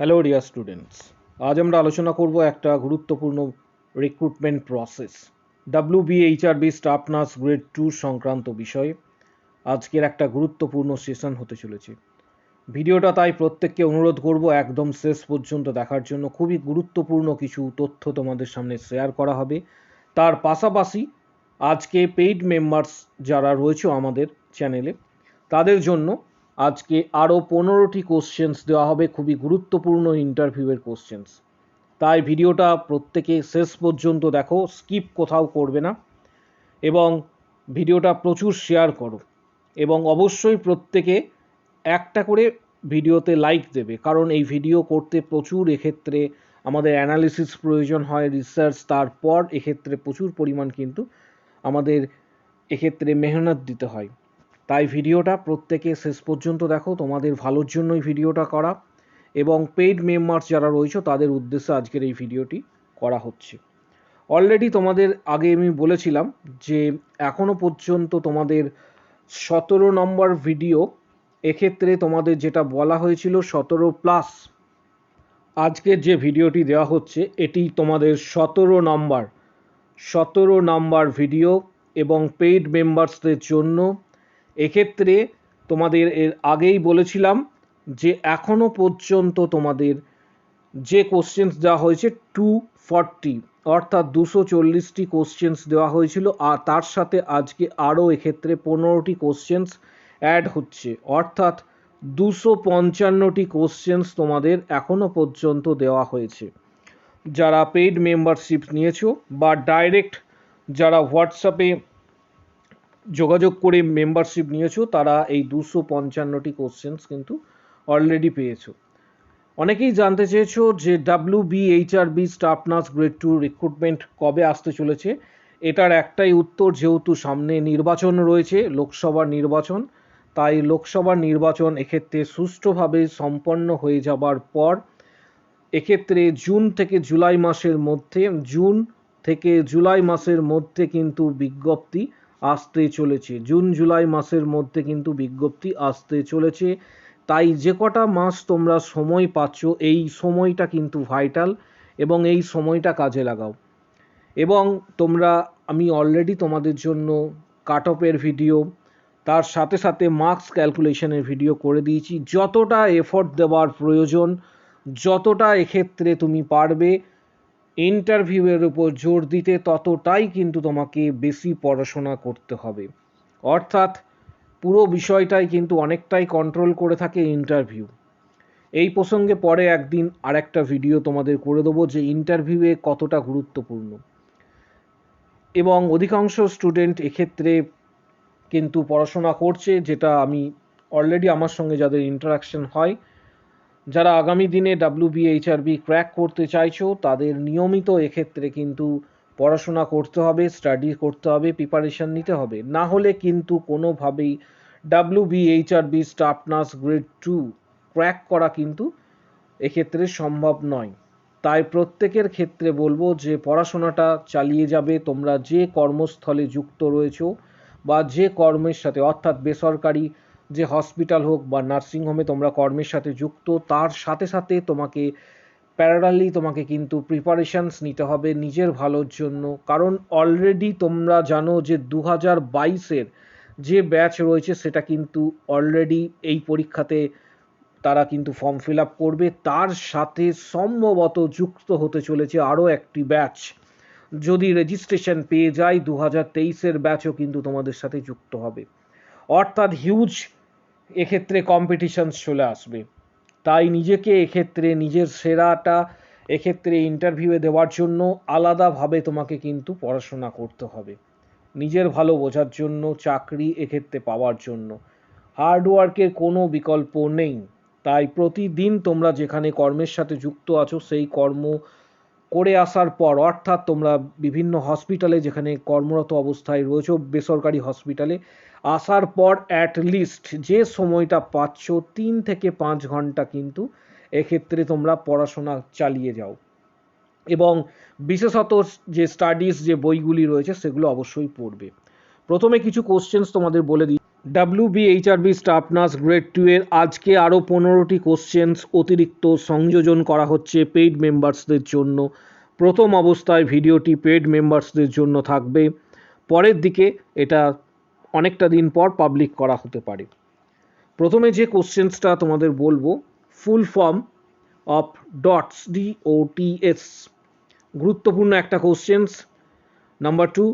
Hello dear students আজ আমরা আলোচনা করব একটা গুরুত্বপূর্ণ recruitment process W BHRB staff nurse grade two সংক্রান্ত বিষয়ে। আজকের একটা গুরুত্বপূর্ণ সেশন হতে চলেছে। ভিডিওটা তাই প্রত্যেককে অনুরোধ করব একদম শেষ পর্যন্ত দেখার জন্য। খুবই গুরুত্বপূর্ণ কিছু তথ্য তোমাদের সামনে শেয়ার করা হবে। তার পাশাপাশি আজকে পেইড মেম্বার্স যারা রয়েছে আমাদের চ্যানেলে তাদের জন্য আজকে আরও পনেরোটি কোশ্চেন্স দেওয়া হবে, খুবই গুরুত্বপূর্ণ ইন্টারভিউয়ের কোশ্চেন্স তাই ভিডিওটা প্রত্যেকে শেষ পর্যন্ত দেখো স্কিপ কোথাও করবে না। এবং ভিডিওটা প্রচুর শেয়ার করো। এবং অবশ্যই প্রত্যেকে একটা করে ভিডিওতে লাইক দেবে। কারণ এই ভিডিও করতে প্রচুর এক্ষেত্রে আমাদের অ্যানালিসিস প্রয়োজন হয় রিসার্চ তারপর এক্ষেত্রে প্রচুর পরিমাণ কিন্তু আমাদের এক্ষেত্রে মেহনত দিতে হয়। তাই ভিডিওটা প্রত্যেকে শেষ পর্যন্ত দেখো। তোমাদের ভালোর জন্যই ভিডিওটা করা এবং পেইড মেম্বার্স যারা রয়েছে, তাদের উদ্দেশ্যে আজকের এই ভিডিওটি করা হচ্ছে। অলরেডি তোমাদের আগে আমি বলেছিলাম যে এখনও পর্যন্ত তোমাদের সতেরো নম্বর ভিডিও এক্ষেত্রে তোমাদের যেটা বলা হয়েছিল সতেরো প্লাস আজকের যে ভিডিওটি দেওয়া হচ্ছে, এটি তোমাদের সতেরো নম্বর। সতেরো নম্বর ভিডিও এবং পেইড মেম্বার্সদের জন্য এক্ষেত্রে তোমাদের এর আগেই বলেছিলাম যে এখনও পর্যন্ত তোমাদের যে কোশ্চেন্স দেওয়া হয়েছে টু ফর্টি অর্থাৎ দুশো চল্লিশটি কোশ্চেন্স দেওয়া হয়েছিল আর তার সাথে আজকে আরও এক্ষেত্রে পনেরোটি কোশ্চেন্স অ্যাড হচ্ছে। অর্থাৎ দুশো পঞ্চান্নটি কোশ্চেন্স তোমাদের এখনও পর্যন্ত দেওয়া হয়েছে। যারা পেইড মেম্বারশিপ নিয়েছো বা ডাইরেক্ট যারা হোয়াটসঅ্যাপে যোগাযোগ করে মেম্বারশিপ নিয়েছো, তারা এই দুশো পঞ্চান্নটি কোশ্চেন্স কিন্তু অলরেডি পেয়েছ। অনেকেই জানতে চেয়েছো যে W BHRB staff nurse grade two recruitment কবে আসতে চলেছে। এটার একটাই উত্তর, যেহেতু সামনে নির্বাচন রয়েছে, লোকসভার নির্বাচন, তাই লোকসভার নির্বাচন এক্ষেত্রে সুষ্ঠুভাবে সম্পন্ন হয়ে যাবার পর, এক্ষেত্রে জুন থেকে জুলাই মাসের মধ্যে, জুন থেকে জুলাই মাসের মধ্যে কিন্তু বিজ্ঞপ্তি আসতে চলেছে। জুন, জুলাই মাসের মধ্যে কিন্তু বিজ্ঞপ্তি আসতে চলেছে। তাই যে কটা মাস তোমরা সময় পাচ্ছ, এই সময়টা কিন্তু ভাইটাল এবং এই সময়টা কাজে লাগাও। এবং তোমরা, আমি অলরেডি তোমাদের জন্য কাট অফের ভিডিও তার সাথে সাথে মার্কস ক্যালকুলেশনের ভিডিও করে দিয়েছি। যতটা এফোর্ট দেওয়ার প্রয়োজন, যতটা এক্ষেত্রে তুমি পারবে ইন্টারভিউয়ের উপর জোর দিতে ততটাই কিন্তু তোমাকে বেশি পড়াশোনা করতে হবে। অর্থাৎ পুরো বিষয়টাই কিন্তু অনেকটাই কন্ট্রোল করে থাকে ইন্টারভিউ এই প্রসঙ্গে পরে একদিন আরেকটা ভিডিও তোমাদের করে দেবো যে ইন্টারভিউয়ে কতটা গুরুত্বপূর্ণ। এবং অধিকাংশ স্টুডেন্ট এক্ষেত্রে কিন্তু পড়াশোনা করছে, যেটা আমি অলরেডি আমার সঙ্গে যাদের ইন্টারাকশন হয় যারা আগামী দিনে ডাব্লিউ বিএইচআরবি ক্র্যাক করতে চাইছো, তাদের নিয়মিত এক্ষেত্রে কিন্তু পড়াশোনা করতে হবে স্টাডি করতে হবে প্রিপারেশন নিতে হবে। না হলে কিন্তু কোনোভাবেই W BHRB staff nurse grade two crack করা কিন্তু এক্ষেত্রে সম্ভব নয়। তাই প্রত্যেকের ক্ষেত্রে বলব যে পড়াশোনাটা চালিয়ে যাবে, তোমরা যে কর্মস্থলে যুক্ত রয়েছো বা যে কর্মের সাথে, অর্থাৎ বেসরকারি যে হসপিটাল হোক বা নার্সিংহোমে তোমরা কর্মের সাথে যুক্ত, তার সাথে সাথে তোমাকে প্যারালালি তোমাকে কিন্তু প্রিপারেশানস নিতে হবে নিজের ভালোর জন্য। কারণ অলরেডি তোমরা জানো যে দু হাজার বাইশের যে ব্যাচ রয়েছে সেটা কিন্তু অলরেডি এই পরীক্ষাতে তারা কিন্তু ফর্ম ফিল আপ করবে। তার সাথে সম্ভবত যুক্ত হতে চলেছে আরও একটি ব্যাচ যদি রেজিস্ট্রেশন পেয়ে যায় দু হাজার তেইশের ব্যাচও কিন্তু তোমাদের সাথে যুক্ত হবে। অর্থাৎ হিউজ এক্ষেত্রে কম্পিটিশনস চলে আসবে। তাই নিজেকে এক্ষেত্রে নিজের সেরাটা এক্ষেত্রে ইন্টারভিউয়ে দেওয়ার জন্য আলাদাভাবে তোমাকে কিন্তু পড়াশোনা করতে হবে। নিজের ভালো বোঝার জন্য, চাকরি এক্ষেত্রে পাওয়ার জন্য। হার্ডওয়ার্কের কোনো বিকল্প নেই। তাই প্রতিদিন তোমরা যেখানে কর্মের সাথে যুক্ত আছো, সেই কর্ম করে আসার পর, অর্থাৎ তোমরা বিভিন্ন হসপিটালে যেখানে কর্মরত অবস্থায় রয়েছো, বেসরকারি হসপিটালে আসার পর অ্যাট লিস্ট যে সময়টা পাচ্ছ, তিন থেকে পাঁচ ঘণ্টা কিন্তু এক্ষেত্রে তোমরা পড়াশোনা চালিয়ে যাও। এবং বিশেষত যে স্টাডিজ যে বইগুলি রয়েছে, সেগুলো অবশ্যই পড়বে। প্রথমে কিছু কোশ্চেন্স তোমাদের বলে দিই। W B HRB staff nurse grade two এর আজকে আরও পনেরোটি কোশ্চেন্স অতিরিক্ত সংযোজন করা হচ্ছে পেইড মেম্বার্সদের জন্য। প্রথম অবস্থায় ভিডিওটি পেইড মেম্বার্সদের জন্য থাকবে। পরের দিকে এটা অনেকটা দিন পর পাবলিক করা হতে পারে। প্রথমে যে কোশ্চেন্সটা তোমাদের বলব full form of DOTS D O T S গুরুত্বপূর্ণ একটা questions number two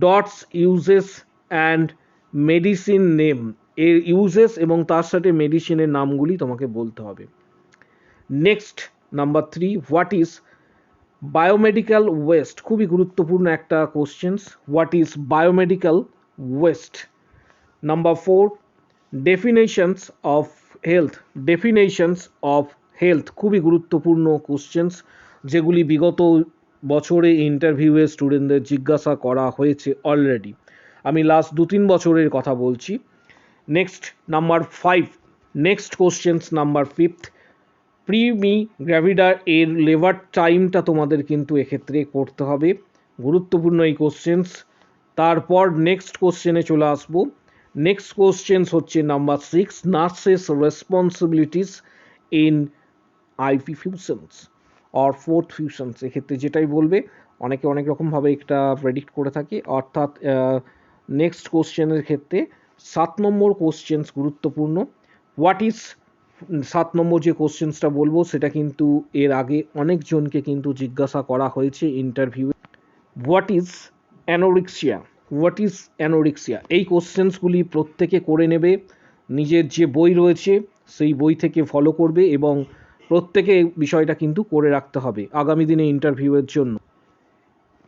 DOTS uses and medicine name এর ইউজেস এবং তার সাথে মেডিসিনের নামগুলি তোমাকে বলতে হবে। Next number three what is biomedical waste খুবই গুরুত্বপূর্ণ একটা questions what is biomedical waste number four definitions of health definitions of health খুবই গুরুত্বপূর্ণ কোশ্চেন্স যেগুলি বিগত বছরে ইন্টারভিউয়ে স্টুডেন্টদের জিজ্ঞাসা করা হয়েছে অলরেডি আমি লাস্ট দু তিন বছরের কথা বলছি। Next number five next questions number fifth প্রিমি গ্র্যাভিডার এর লেবার টাইমটা তোমাদের কিন্তু এক্ষেত্রে করতে হবে। গুরুত্বপূর্ণ এই কোশ্চেন্স তারপর নেক্সট কোশ্চেনে চলে আসব। নেক্সট কোশ্চেন্স হচ্ছে number six nurses responsibilities in IV infusions or fourth fusions এক্ষেত্রে যেটাই বলবে, অনেকে অনেক রকমভাবে এটা প্রেডিক্ট করে থাকে। অর্থাৎ নেক্সট কোশ্চেনের ক্ষেত্রে সাত নম্বর কোশ্চেন্স গুরুত্বপূর্ণ। হোয়াট ইজ সাত নম্বর যে কোশ্চেন্সটা বলব, সেটা কিন্তু এর আগে অনেকজনকে কিন্তু জিজ্ঞাসা করা হয়েছে interview what is anorexia what is anorexia এই কোশ্চেন্সগুলি প্রত্যেকে করে নেবে। নিজের যে বই রয়েছে, সেই বই থেকে ফলো করবে এবং প্রত্যেকে বিষয়টা কিন্তু করে রাখতে হবে আগামী দিনে ইন্টারভিউয়ের জন্য।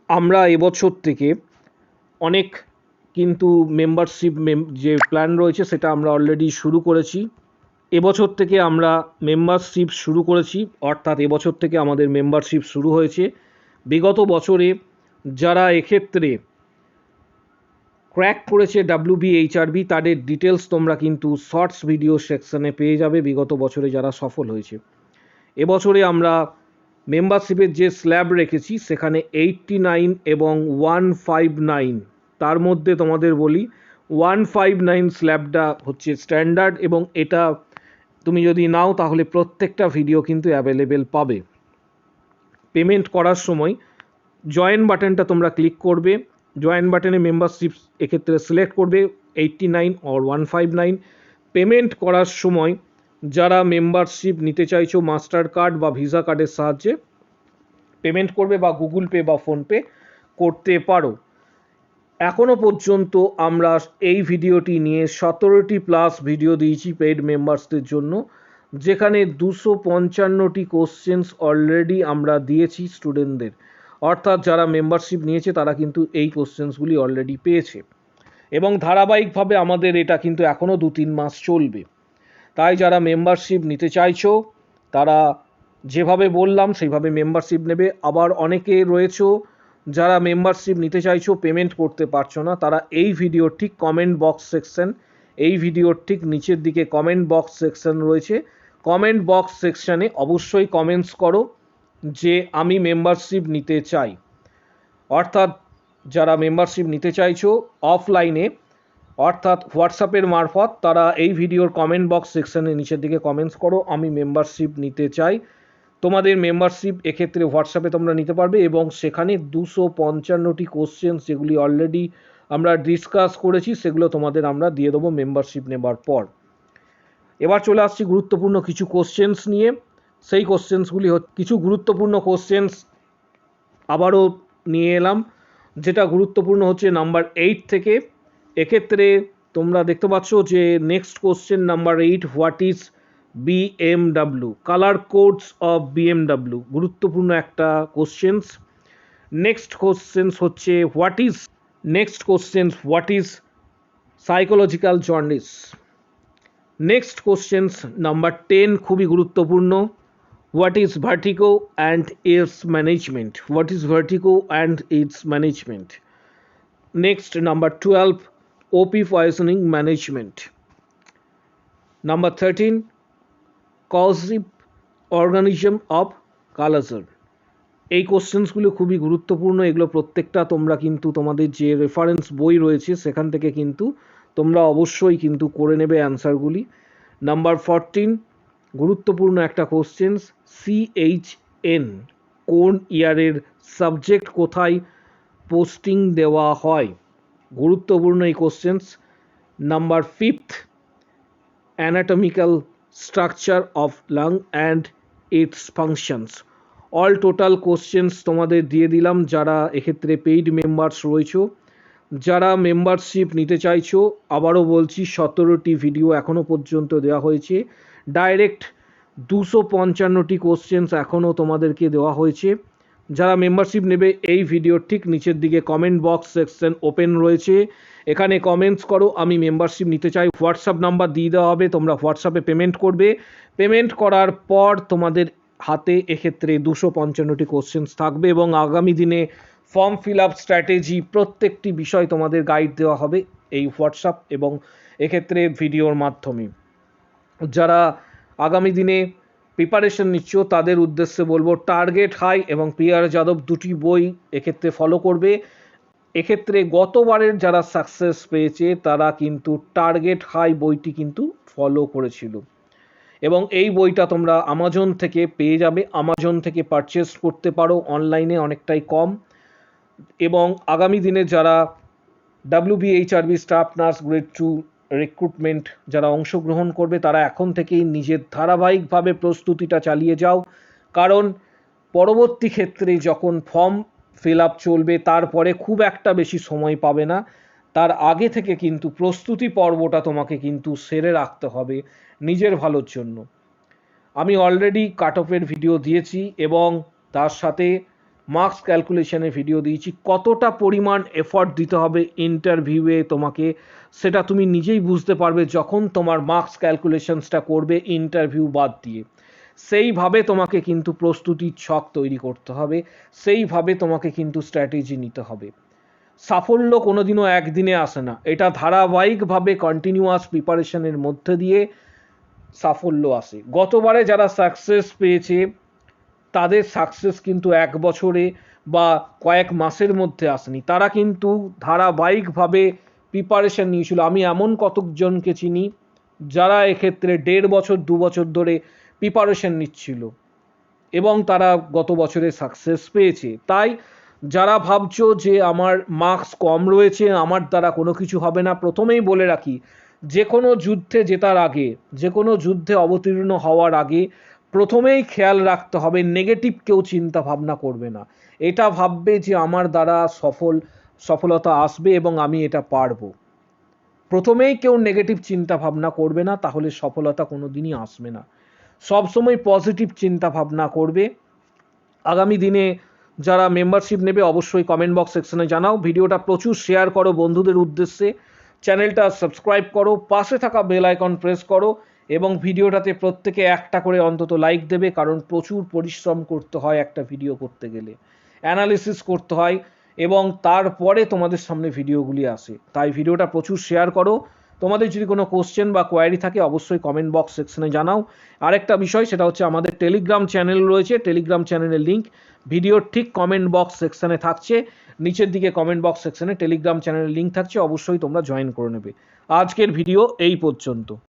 আমরা এবছর থেকে অনেক কিন্তু মেম্বারশিপ যে প্ল্যান রয়েছে, সেটা আমরা অলরেডি শুরু করেছি। এবছর থেকে আমরা মেম্বারশিপ শুরু করেছি, অর্থাৎ এবছর থেকে আমাদের মেম্বারশিপ শুরু হয়েছে। বিগত বছরে যারা এক্ষেত্রে ক্র্যাক করেছে ডাব্লিউ বি এইচআরবি তাদের ডিটেলস তোমরা কিন্তু শর্টস ভিডিও সেকশনে পেয়ে যাবে, বিগত বছরে যারা সফল হয়েছে। এবছরে আমরা মেম্বারশিপের যে স্ল্যাব রেখেছি, সেখানে এইটটি নাইন এবং ওয়ান ফাইভ নাইন তার মধ্যে তোমাদের বলি ওয়ান ফাইভ নাইন স্ল্যাবটা হচ্ছে স্ট্যান্ডার্ড এবং এটা তুমি যদি নাও, তাহলে প্রত্যেকটা ভিডিও কিন্তু অ্যাভেলেবেল পাবে। পেমেন্ট করার সময় জয়েন বাটনটা তোমরা ক্লিক করবে। জয়েন বাটনে মেম্বারশিপ এক্ষেত্রে সিলেক্ট করবে eighty nine or one five nine payment করার সময় যারা মেম্বারশিপ নিতে চাইছো মাস্টার কার্ড বা ভিসা কার্ডের সাহায্যে পেমেন্ট করবে বা গুগল পে বা ফোনপে করতে পারো। এখনও পর্যন্ত আমরা এই ভিডিওটি নিয়ে সতেরোটি প্লাস ভিডিও দিয়েছি পেইড মেম্বার্সদের জন্য। যেখানে দুশো পঞ্চান্নটি কোশ্চেন্স অলরেডি আমরা দিয়েছি স্টুডেন্টদের অর্থাৎ যারা মেম্বারশিপ নিয়েছে তারা কিন্তু এই কোশ্চেন্সগুলি অলরেডি পেয়েছে। এবং ধারাবাহিকভাবে আমাদের এটা কিন্তু এখনও দু তিন মাস চলবে। তাই যারা মেম্বারশিপ নিতে চাইছো, তারা যেভাবে বললাম সেইভাবে মেম্বারশিপ নেবে। আবার অনেকে রয়েছে যারা মেম্বারশিপ নিতে চাইছো পেমেন্ট করতে পারছ না, তারা এই ভিডিওর ঠিক কমেন্ট বক্স সেকশন এই ভিডিওর ঠিক নিচের দিকে কমেন্ট বক্স সেকশন রয়েছে। কমেন্ট বক্স সেকশানে অবশ্যই কমেন্টস করো। যে আমি মেম্বারশিপ নিতে চাই। অর্থাৎ যারা মেম্বারশিপ নিতে চাইছো অফলাইনে অর্থাৎ হোয়াটসঅ্যাপের মারফত তারা এই ভিডিওর কমেন্ট বক্স সেকশানে নিচের দিকে কমেন্টস করো, আমি মেম্বারশিপ নিতে চাই। তোমাদের মেম্বারশিপ এক্ষেত্রে হোয়াটসঅ্যাপে তোমরা নিতে পারবে এবং সেখানে দুশো পঞ্চান্নটি কোশ্চেন যেগুলি অলরেডি আমরা ডিসকাস করেছি, সেগুলো তোমাদের আমরা দিয়ে দেবো মেম্বারশিপ নেবার পর। এবার চলে আসছি গুরুত্বপূর্ণ কিছু কোশ্চেন্স নিয়ে। সেই কোশ্চেন্সগুলি কিছু গুরুত্বপূর্ণ কোশ্চেন্স আবারও নিয়ে এলাম, যেটা গুরুত্বপূর্ণ হচ্ছে নাম্বার এইট থেকে। এক্ষেত্রে তোমরা দেখতে পাচ্ছ যে next question number eight what is BMW colour codes of BMW গুরুত্বপূর্ণ একটা কোশ্চেন্স নেক্সট কোশ্চেন্স হচ্ছে what is next questions what is psychological jaundice next questions number ten খুবই গুরুত্বপূর্ণ। What is vertigo and its management what is vertigo and its management next number twelve OP poisoning management number thirteen causative organism of kala azar এই কোশ্চেন্সগুলো খুবই গুরুত্বপূর্ণ। এগুলো প্রত্যেকটা তোমরা কিন্তু তোমাদের যে রেফারেন্স বই রয়েছে, সেখান থেকে কিন্তু তোমরা অবশ্যই কিন্তু করে নেবে অ্যান্সারগুলি নাম্বার ফরটিন গুরুত্বপূর্ণ একটা কোশ্চেন্স সিএইচএন কোন ইয়ারের সাবজেক্ট কোথায় পোস্টিং দেওয়া হয়? গুরুত্বপূর্ণ এই questions number fifth anatomical structure of lung and its functions all total questions তোমাদের দিয়ে দিলাম, যারা এক্ষেত্রে পেইড মেম্বার্স রয়েছো। যারা মেম্বারশিপ নিতে চাইছো, আবারও বলছি, সতেরোটি ভিডিও এখনও পর্যন্ত দেওয়া হয়েছে। ডাইরেক্ট দুশো পঞ্চান্নটি কোশ্চেন্স এখনও তোমাদেরকে দেওয়া হয়েছে। যারা মেম্বারশিপ নেবে এই ভিডিওর ঠিক নিচের দিকে কমেন্ট বক্স সেকশন ওপেন রয়েছে। এখানে কমেন্টস করো, আমি মেম্বারশিপ নিতে চাই। হোয়াটসঅ্যাপ নাম্বার দিয়ে দেওয়া হবে, তোমরা হোয়াটসঅ্যাপে পেমেন্ট করবে। পেমেন্ট করার পর তোমাদের হাতে এক্ষেত্রে দুশো পঞ্চান্নটি কোশ্চেন্স থাকবে এবং আগামী দিনে ফর্ম ফিল আপ স্ট্র্যাটেজি প্রত্যেকটি বিষয় তোমাদের গাইড দেওয়া হবে এই হোয়াটসঅ্যাপ এবং এক্ষেত্রে ভিডিওর মাধ্যমে। যারা আগামী দিনে প্রিপারেশন নিচ্ছ, তাদের উদ্দেশ্যে বলব টার্গেট হাই এবং পিয়ার যাদব দুটি বই এক্ষেত্রে ফলো করবে। এক্ষেত্রে গতবারের যারা সাকসেস পেয়েছে, তারা কিন্তু টার্গেট হাই বইটি কিন্তু ফলো করেছিল। এবং এই বইটা তোমরা আমাজন থেকে পেয়ে যাবে। আমাজন থেকে পারচেস করতে পারো অনলাইনে অনেকটাই কম। এবং আগামী দিনে যারা WBHRB staff nurse grade two recruitment যারা অংশগ্রহণ করবে, তারা এখন থেকেই নিজের ধারাবাহিকভাবে প্রস্তুতিটা চালিয়ে যাও। কারণ পরবর্তী ক্ষেত্রে যখন ফর্ম ফিল আপ চলবে, তারপরে খুব একটা বেশি সময় পাবে না। তার আগে থেকে কিন্তু প্রস্তুতি পর্বটা তোমাকে কিন্তু সেরে রাখতে হবে নিজের ভালোর জন্য। আমি অলরেডি কাট অফের ভিডিও দিয়েছি এবং তার সাথে মার্কস ক্যালকুলেশনের ভিডিও দিয়েছি। কতটা পরিমাণ এফর্ট দিতে হবে ইন্টারভিউয়ে তোমাকে, সেটা তুমি নিজেই বুঝতে পারবে যখন তোমার মার্কস ক্যালকুলেশনসটা করবে ইন্টারভিউ বাদ দিয়ে। সেইভাবে তোমাকে কিন্তু প্রস্তুতির ছক তৈরি করতে হবে, সেইভাবে তোমাকে কিন্তু স্ট্র্যাটেজি নিতে হবে। সাফল্য কোনোদিনও একদিনে আসে না। এটা ধারাবাহিকভাবে কন্টিনিউয়াস প্রিপারেশনের মধ্যে দিয়ে সাফল্য আসে। গতবারে যারা সাকসেস পেয়েছে তাদের সাকসেস কিন্তু এক বছরে বা কয়েক মাসের মধ্যে আসেনি। তারা কিন্তু ধারাবাহিকভাবে প্রিপারেশন নিয়েছিল। আমি এমন কতকজনকে চিনি যারা এক্ষেত্রে দেড় বছর, দু বছর ধরে প্রিপারেশন নিচ্ছিল এবং তারা গত বছরে সাকসেস পেয়েছে। তাই যারা ভাবছ যে আমার মার্কস কম রয়েছে, আমার দ্বারা কোনো কিছু হবে না, প্রথমেই বলে রাখি যে কোনো যুদ্ধে জেতার আগে যে কোনো যুদ্ধে অবতীর্ণ হওয়ার আগে প্রথমেই খেয়াল রাখতে হবে নেগেটিভ কেউ চিন্তা ভাবনা করবে না। এটা ভাববে যে আমার দ্বারা সফল, সফলতা আসবে এবং আমি এটা পারব। প্রথমেই কেউ নেগেটিভ চিন্তা ভাবনা করবে না, তাহলে সফলতা কোনো দিনই আসবে না। সবসময় পজিটিভ চিন্তা ভাবনা করবে। আগামী দিনে যারা মেম্বারশিপ নেবে, অবশ্যই কমেন্ট বক্স সেকশনে জানাও। ভিডিওটা প্রচুর শেয়ার করো বন্ধুদের উদ্দেশ্যে। চ্যানেলটা সাবস্ক্রাইব করো। পাশে থাকা বেল আইকন প্রেস করো। এবং ভিডিওটাতে প্রত্যেকে একটা করে অন্তত লাইক দেবে, কারণ প্রচুর পরিশ্রম করতে হয় একটা ভিডিও করতে গেলে। অ্যানালিসিস করতে হয় এবং তারপরে তোমাদের সামনে ভিডিওগুলি আসে। তাই ভিডিওটা প্রচুর শেয়ার করো। তোমাদের যদি কোনো কোশ্চেন বা কোয়ারি থাকে, অবশ্যই কমেন্ট বক্স সেকশনে জানাও। আরেকটা বিষয়, সেটা হচ্ছে আমাদের টেলিগ্রাম চ্যানেল রয়েছে। টেলিগ্রাম চ্যানেলের লিঙ্ক ভিডিওর ঠিক কমেন্ট বক্স সেকশনে থাকছে। নিচের দিকে কমেন্ট বক্স সেকশনে টেলিগ্রাম চ্যানেলের লিঙ্ক থাকছে। অবশ্যই তোমরা জয়েন করে নেবে। আজকের ভিডিও এই পর্যন্ত।